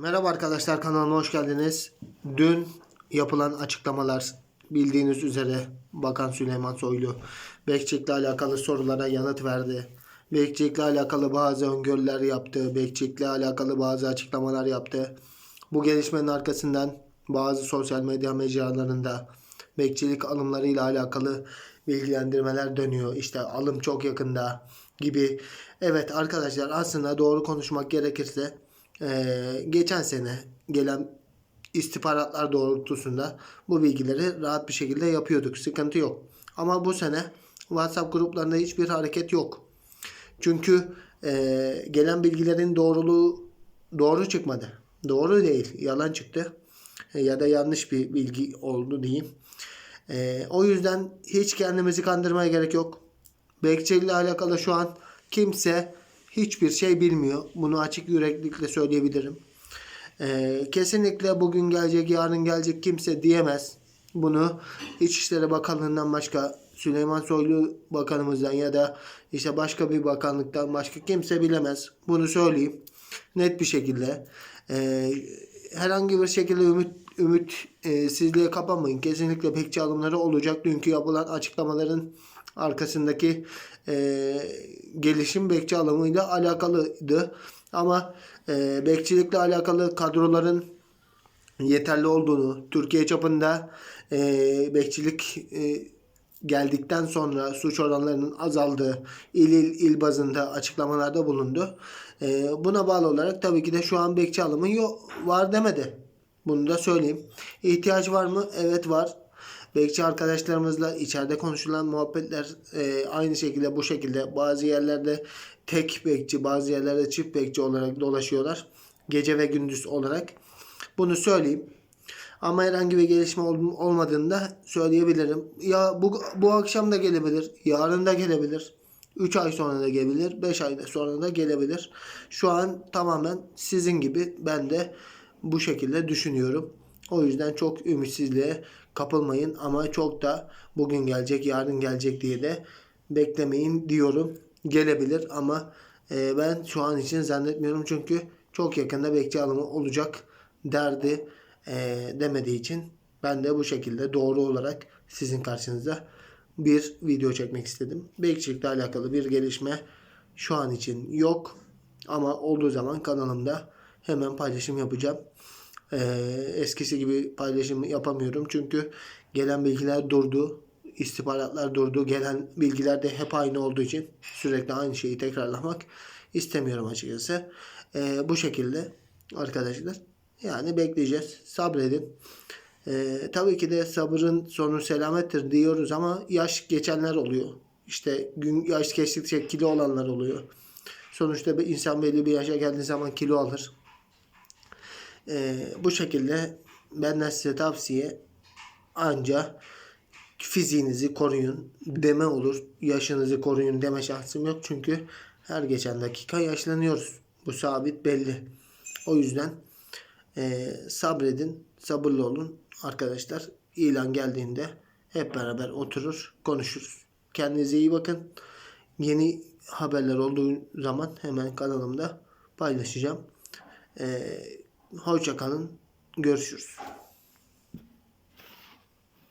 Merhaba arkadaşlar kanalıma hoş geldiniz. Dün yapılan açıklamalar bildiğiniz üzere Bakan Süleyman Soylu Bekçik'le alakalı sorulara yanıt verdi. Bekçik'le alakalı bazı öngörüler yaptı. Bekçik'le alakalı bazı açıklamalar yaptı. Bu gelişmenin arkasından bazı sosyal medya mecralarında bekçilik alımlarıyla alakalı bilgilendirmeler dönüyor. İşte alım çok yakında gibi. Evet arkadaşlar aslında doğru konuşmak gerekirse eee, geçen sene gelen istihbaratlar doğrultusunda bu bilgileri rahat bir şekilde yapıyorduk. Sıkıntı yok. Ama bu sene WhatsApp gruplarında hiçbir hareket yok. Çünkü eee, gelen bilgilerin doğruluğu doğru çıkmadı. Doğru değil. Yalan çıktı. E, Ya da yanlış bir bilgi oldu diyeyim. Eee, o yüzden hiç kendimizi kandırmaya gerek yok. Bekçi ile alakalı şu an kimse hiçbir şey bilmiyor. Bunu açık yüreklilikle söyleyebilirim. Ee, kesinlikle bugün gelecek, yarın gelecek kimse diyemez. Bunu İçişleri Bakanlığı'ndan başka Süleyman Soylu Bakanımızdan ya da işte başka bir bakanlıktan başka kimse bilemez. Bunu söyleyeyim. Net bir şekilde. Ee, herhangi bir şekilde ümit ümit e, sizliğe kapanmayın. Kesinlikle bekçi alımları olacak. Dünkü yapılan açıklamaların arkasındaki e, gelişim bekçi alımıyla alakalıydı. Ama e, bekçilikle alakalı kadroların yeterli olduğunu, Türkiye çapında e, bekçilik e, geldikten sonra suç oranlarının azaldığı il il, il bazında açıklamalarda bulundu. E, buna bağlı olarak tabii ki de şu an bekçi alımı yok, var demedi. Bunu da söyleyeyim. İhtiyaç var mı? Evet var. Bekçi arkadaşlarımızla içeride konuşulan muhabbetler e, aynı şekilde bu şekilde bazı yerlerde tek bekçi bazı yerlerde çift bekçi olarak dolaşıyorlar. Gece ve gündüz olarak. Bunu söyleyeyim. Ama herhangi bir gelişme ol- olmadığında söyleyebilirim. Ya bu, bu akşam da gelebilir. Yarın da gelebilir. 3 ay sonra da gelebilir. 5 ay da sonra da gelebilir. Şu an tamamen sizin gibi ben de bu şekilde düşünüyorum. O yüzden çok ümitsizliğe kapılmayın ama çok da bugün gelecek, yarın gelecek diye de beklemeyin diyorum. Gelebilir ama e, ben şu an için zannetmiyorum çünkü çok yakında bekçi alımı olacak derdi e, demediği için ben de bu şekilde doğru olarak sizin karşınıza bir video çekmek istedim. Bekçilikle alakalı bir gelişme şu an için yok ama olduğu zaman kanalımda hemen paylaşım yapacağım. Ee, eskisi gibi paylaşım yapamıyorum çünkü gelen bilgiler durdu. istihbaratlar durdu. Gelen bilgiler de hep aynı olduğu için sürekli aynı şeyi tekrarlamak istemiyorum açıkçası. Ee, bu şekilde arkadaşlar. Yani bekleyeceğiz. Sabredin. Ee, tabii ki de sabırın sonu selamettir diyoruz ama yaş geçenler oluyor. İşte gün yaş geçtikçe kilo olanlar oluyor. Sonuçta bir insan belli bir yaşa geldiği zaman kilo alır. Ee, bu şekilde benden size tavsiye anca fiziğinizi koruyun deme olur. Yaşınızı koruyun deme şansım yok. Çünkü her geçen dakika yaşlanıyoruz. Bu sabit belli. O yüzden e, sabredin, sabırlı olun arkadaşlar. İlan geldiğinde hep beraber oturur, konuşuruz. Kendinize iyi bakın. Yeni haberler olduğu zaman hemen kanalımda paylaşacağım. E, hoşça kalın. Görüşürüz.